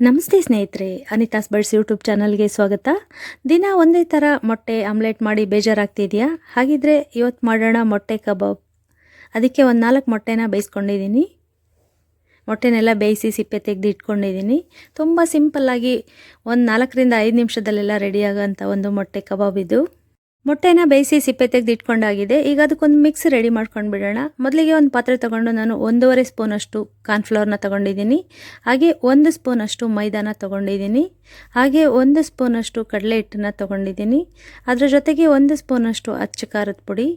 ನಮಸ್ತೆ ಸ್ನೇಹಿತರೆ, ಅನಿತಾಸ್ birds YouTube ಚಾನಲ್ಗೆ ಸ್ವಾಗತ. ದಿನ ಒಂದೇ ಥರ ಮೊಟ್ಟೆ ಆಮ್ಲೆಟ್ ಮಾಡಿ ಬೇಜಾರಾಗ್ತಿದೆಯಾ? ಹಾಗಿದ್ರೆ ಇವತ್ತು ಮಾಡೋಣ ಮೊಟ್ಟೆ ಕಬಾಬ್. ಅದಕ್ಕೆ ಒಂದು ನಾಲ್ಕು ಮೊಟ್ಟೆನ ಬೇಯಿಸ್ಕೊಂಡಿದ್ದೀನಿ ಮೊಟ್ಟೆನೆಲ್ಲ ಬೇಯಿಸಿ ಸಿಪ್ಪೆ ತೆಗೆದು ಇಟ್ಕೊಂಡಿದ್ದೀನಿ ತುಂಬ ಸಿಂಪಲ್ಲಾಗಿ ಒಂದು ನಾಲ್ಕರಿಂದ ಐದು ನಿಮಿಷದಲ್ಲೆಲ್ಲ ರೆಡಿಯಾಗೋಂಥ ಒಂದು ಮೊಟ್ಟೆ ಕಬಾಬ್ ಇದು. ಮೊಟ್ಟೆನ ಬೇಯಿಸಿ ಸಿಪ್ಪೆ ತೆಗೆದು ಇಟ್ಕೊಂಡಾಗಿದೆ ಈಗ ಅದಕ್ಕೊಂದು ಮಿಕ್ಸ್ ರೆಡಿ ಮಾಡ್ಕೊಂಡು ಬಿಡೋಣ. ಮೊದಲಿಗೆ ಒಂದು ಪಾತ್ರೆ ತಗೊಂಡು ನಾನು ಒಂದೂವರೆ ಸ್ಪೂನಷ್ಟು ಕಾರ್ನ್ಫ್ಲವರ್ನ ತಗೊಂಡಿದ್ದೀನಿ. ಹಾಗೆ ಒಂದು ಸ್ಪೂನಷ್ಟು ಮೈದಾನ ತೊಗೊಂಡಿದ್ದೀನಿ. ಹಾಗೆ ಒಂದು ಸ್ಪೂನಷ್ಟು ಕಡಲೆ ಹಿಟ್ಟನ್ನು ತೊಗೊಂಡಿದ್ದೀನಿ. ಅದರ ಜೊತೆಗೆ ಒಂದು ಸ್ಪೂನಷ್ಟು ಅಚ್ಚ ಖಾರದ ಪುಡಿ.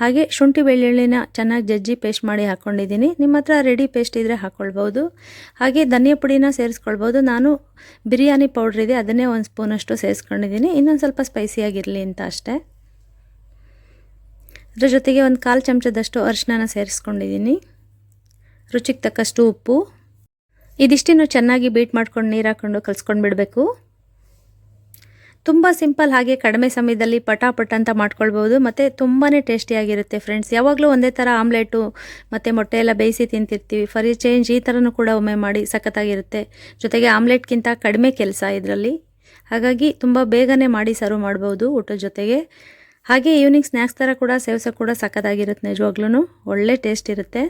ಹಾಗೆ ಶುಂಠಿ ಬೆಳ್ಳುಳ್ಳಿನ ಚೆನ್ನಾಗಿ ಜಜ್ಜಿ ಪೇಸ್ಟ್ ಮಾಡಿ ಹಾಕ್ಕೊಂಡಿದ್ದೀನಿ ನಿಮ್ಮ ಹತ್ರ ರೆಡಿ ಪೇಸ್ಟ್ ಇದ್ದರೆ ಹಾಕ್ಕೊಳ್ಬೋದು ಹಾಗೆ ಧನಿಯಾ ಪುಡಿನ ಸೇರಿಸ್ಕೊಳ್ಬೋದು ನಾನು ಬಿರಿಯಾನಿ ಪೌಡ್ರ್ ಇದೆ, ಅದನ್ನೇ ಒಂದು ಸ್ಪೂನಷ್ಟು ಸೇರಿಸ್ಕೊಂಡಿದ್ದೀನಿ. ಇನ್ನೊಂದು ಸ್ವಲ್ಪ ಸ್ಪೈಸಿಯಾಗಿರಲಿ ಅಂತ ಅಷ್ಟೇ. ಅದ್ರ ಜೊತೆಗೆ ಒಂದು ಕಾಲು ಚಮಚದಷ್ಟು ಅರಿಶಿನ ಸೇರಿಸ್ಕೊಂಡಿದ್ದೀನಿ ರುಚಿಗೆ ತಕ್ಕಷ್ಟು ಉಪ್ಪು. ಇದಿಷ್ಟನ್ನು ಚೆನ್ನಾಗಿ ಬೀಟ್ ಮಾಡ್ಕೊಂಡು ನೀರು ಹಾಕ್ಕೊಂಡು ಕಲಿಸ್ಕೊಂಡು ಬಿಡಬೇಕು. ತುಂಬ ಸಿಂಪಲ್ ಹಾಗೆ ಕಡಿಮೆ ಸಮಯದಲ್ಲಿ ಪಟಾಪಟ ಅಂತ ಮಾಡ್ಕೊಳ್ಬೋದು ಮತ್ತು ತುಂಬಾ ಟೇಸ್ಟಿಯಾಗಿರುತ್ತೆ ಫ್ರೆಂಡ್ಸ್. ಯಾವಾಗಲೂ ಒಂದೇ ಥರ ಆಮ್ಲೆಟು ಮತ್ತು ಮೊಟ್ಟೆ ಎಲ್ಲ ಬೇಯಿಸಿ ತಿಂತಿರ್ತೀವಿ. ಫರ್ ಚೇಂಜ್ ಈ ಥರನೂ ಕೂಡ ಒಮ್ಮೆ ಮಾಡಿ ಸಖತ್ತಾಗಿರುತ್ತೆ. ಜೊತೆಗೆ ಆಮ್ಲೆಟ್ಗಿಂತ ಕಡಿಮೆ ಕೆಲಸ ಇದರಲ್ಲಿ. ಹಾಗಾಗಿ ತುಂಬ ಬೇಗನೆ ಮಾಡಿ ಸರ್ವ್ ಮಾಡ್ಬೋದು ಊಟದ ಜೊತೆಗೆ. ಹಾಗೆ ಈವ್ನಿಂಗ್ ಸ್ನ್ಯಾಕ್ಸ್ ಥರ ಕೂಡ ಸೇವಿಸೋಕೆ ಕೂಡ ಸಖತ್ತಾಗಿರುತ್ತೆ ನಿಜವಾಗ್ಲೂ ಒಳ್ಳೆ ಟೇಸ್ಟ್ ಇರುತ್ತೆ.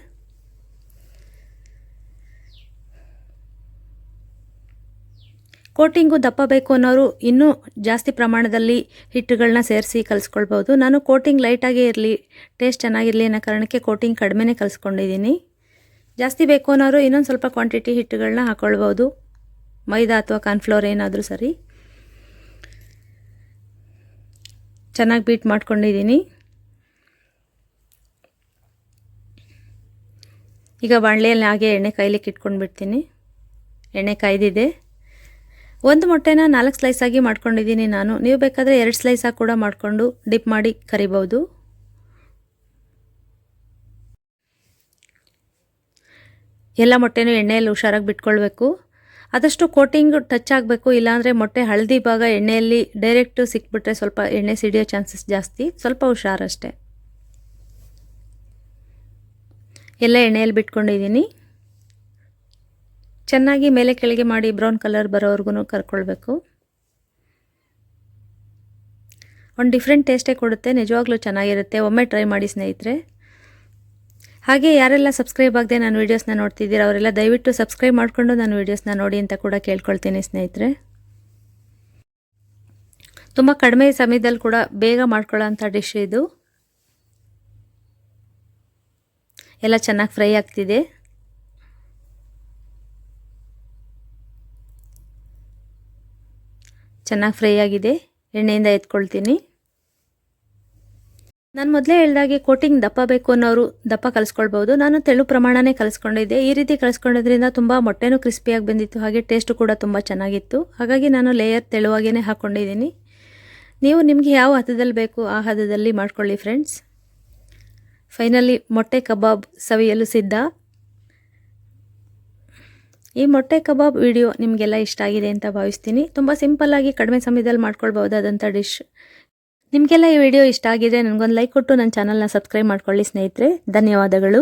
ಕೋಟಿಂಗು ದಪ್ಪ ಬೇಕು ಅನ್ನೋರು ಇನ್ನೂ ಜಾಸ್ತಿ ಪ್ರಮಾಣದಲ್ಲಿ ಹಿಟ್ಟುಗಳನ್ನ ಸೇರಿಸಿ ಕಲಿಸ್ಕೊಳ್ಬೋದು. ನಾನು ಕೋಟಿಂಗ್ ಲೈಟಾಗೇ ಇರಲಿ ಟೇಸ್ಟ್ ಚೆನ್ನಾಗಿರಲಿ ಅನ್ನೋ ಕಾರಣಕ್ಕೆ ಕೋಟಿಂಗ್ ಕಡಿಮೆನೇ ಕಲಿಸ್ಕೊಂಡಿದ್ದೀನಿ. ಜಾಸ್ತಿ ಬೇಕು ಅನ್ನೋರು ಇನ್ನೊಂದು ಸ್ವಲ್ಪ ಕ್ವಾಂಟಿಟಿ ಹಿಟ್ಟುಗಳನ್ನ ಹಾಕ್ಕೊಳ್ಬೋದು ಮೈದಾ ಅಥವಾ ಕಾರ್ನ್ಫ್ಲೋರ್ ಏನಾದರೂ ಸರಿ. ಚೆನ್ನಾಗಿ ಬೀಟ್ ಮಾಡ್ಕೊಂಡಿದ್ದೀನಿ ಈಗ ಬಾಣಲೆಯಲ್ಲಿ ಹಾಗೆ ಎಣ್ಣೆ ಕಾಯ್ಲಿಕ್ಕೆ ಇಟ್ಕೊಂಡು ಬಿಡ್ತೀನಿ ಎಣ್ಣೆ ಕಾಯ್ದಿದೆ. ಒಂದು ಮೊಟ್ಟೆನ ನಾಲ್ಕು ಸ್ಲೈಸ್ ಆಗಿ ಮಾಡ್ಕೊಂಡಿದ್ದೀನಿ ನಾನು. ನೀವು ಬೇಕಾದರೆ ಎರಡು ಸ್ಲೈಸಾಗಿ ಕೂಡ ಮಾಡಿಕೊಂಡು ಡಿಪ್ ಮಾಡಿ ಕರಿಬೋದು ಎಲ್ಲ ಮೊಟ್ಟೆನೂ ಎಣ್ಣೆಯಲ್ಲಿ ಹುಷಾರಾಗಿ ಬಿಟ್ಕೊಳ್ಬೇಕು. ಆದಷ್ಟು ಕೋಟಿಂಗ್ ಟಚ್ ಆಗಬೇಕು, ಇಲ್ಲಾಂದರೆ ಮೊಟ್ಟೆ ಹಳದಿ ಭಾಗ ಎಣ್ಣೆಯಲ್ಲಿ ಡೈರೆಕ್ಟು ಸಿಕ್ಬಿಟ್ರೆ ಸ್ವಲ್ಪ ಎಣ್ಣೆ ಸಿಡಿಯೋ ಚಾನ್ಸಸ್ ಜಾಸ್ತಿ, ಸ್ವಲ್ಪ ಹುಷಾರಷ್ಟೇ. ಎಲ್ಲ ಎಣ್ಣೆಯಲ್ಲಿ ಬಿಟ್ಕೊಂಡಿದ್ದೀನಿ. ಚೆನ್ನಾಗಿ ಮೇಲೆ ಕೆಳಗೆ ಮಾಡಿ ಬ್ರೌನ್ ಕಲರ್ ಬರೋವರೆಗೂ ಕರ್ಕೊಳ್ಬೇಕು. ಒಂದು ಡಿಫ್ರೆಂಟ್ ಟೇಸ್ಟೇ ಕೊಡುತ್ತೆ, ನಿಜವಾಗ್ಲೂ ಚೆನ್ನಾಗಿರುತ್ತೆ. ಒಮ್ಮೆ ಟ್ರೈ ಮಾಡಿ ಸ್ನೇಹಿತರೆ. ಹಾಗೆ ಯಾರೆಲ್ಲ ಸಬ್ಸ್ಕ್ರೈಬ್ ಆಗದೆ ನಾನು ವೀಡಿಯೋಸ್ನ ನೋಡ್ತಿದ್ದೀರಾ, ಅವರೆಲ್ಲ ದಯವಿಟ್ಟು ಸಬ್ಸ್ಕ್ರೈಬ್ ಮಾಡಿಕೊಂಡು ನಾನು ವೀಡಿಯೋಸ್ನ ನೋಡಿ ಅಂತ ಕೂಡ ಕೇಳ್ಕೊಳ್ತೀನಿ ಸ್ನೇಹಿತರೆ. ತುಂಬ ಕಡಿಮೆ ಸಮಯದಲ್ಲಿ ಕೂಡ ಬೇಗ ಮಾಡ್ಕೊಳ್ಳೋ ಅಂಥ ಡಿಶ್ ಇದು. ಎಲ್ಲ ಚೆನ್ನಾಗಿ ಫ್ರೈ ಆಗ್ತಿದೆ. ಚೆನ್ನಾಗಿ ಫ್ರೈ ಆಗಿದೆ. ಎಣ್ಣೆಯಿಂದ ಎತ್ಕೊಳ್ತೀನಿ. ನಾನು ಮೊದಲೇ ಹೇಳ್ದಾಗೆ ಕೋಟಿಂಗ್ ದಪ್ಪ ಬೇಕು ಅನ್ನೋರು ದಪ್ಪ ಕಲಿಸ್ಕೊಳ್ಬೋದು ನಾನು ತೆಳು ಪ್ರಮಾಣನೇ ಕಲಿಸ್ಕೊಂಡಿದ್ದೆ. ಈ ರೀತಿ ಕಲಿಸ್ಕೊಂಡಿದ್ರಿಂದ ತುಂಬ ಮೊಟ್ಟೆನೂ ಕ್ರಿಸ್ಪಿಯಾಗಿ ಬಂದಿತ್ತು. ಹಾಗೆ ಟೇಸ್ಟು ಕೂಡ ತುಂಬ ಚೆನ್ನಾಗಿತ್ತು. ಹಾಗಾಗಿ ನಾನು ಲೇಯರ್ ತೆಳುವಾಗೇ ಹಾಕ್ಕೊಂಡಿದ್ದೀನಿ ನೀವು ನಿಮಗೆ ಯಾವ ಹದದಲ್ಲಿ ಬೇಕು ಆ ಹದದಲ್ಲಿ ಮಾಡ್ಕೊಳ್ಳಿ ಫ್ರೆಂಡ್ಸ್ ಫೈನಲಿ ಮೊಟ್ಟೆ ಕಬಾಬ್ ಸವಿಯಲು ಸಿದ್ಧ. ಈ ಮೊಟ್ಟೆ ಕಬಾಬ್ ವಿಡಿಯೋ ನಿಮಗೆಲ್ಲ ಇಷ್ಟ ಆಗಿದೆ ಅಂತ ಭಾವಿಸ್ತೀನಿ. ತುಂಬ ಸಿಂಪಲ್ಲಾಗಿ ಕಡಿಮೆ ಸಮಯದಲ್ಲಿ ಮಾಡ್ಕೊಳ್ಬಹುದಾದಂಥ ಡಿಶ್ ನಿಮಗೆಲ್ಲ ಈ ವಿಡಿಯೋ ಇಷ್ಟ ಆಗಿದೆ ನನಗೊಂದು ಲೈಕ್ ಕೊಟ್ಟು ನನ್ನ ಚಾನಲ್ನ ಸಬ್ಸ್ಕ್ರೈಬ್ ಮಾಡ್ಕೊಳ್ಳಿ ಸ್ನೇಹಿತರೆ. ಧನ್ಯವಾದಗಳು.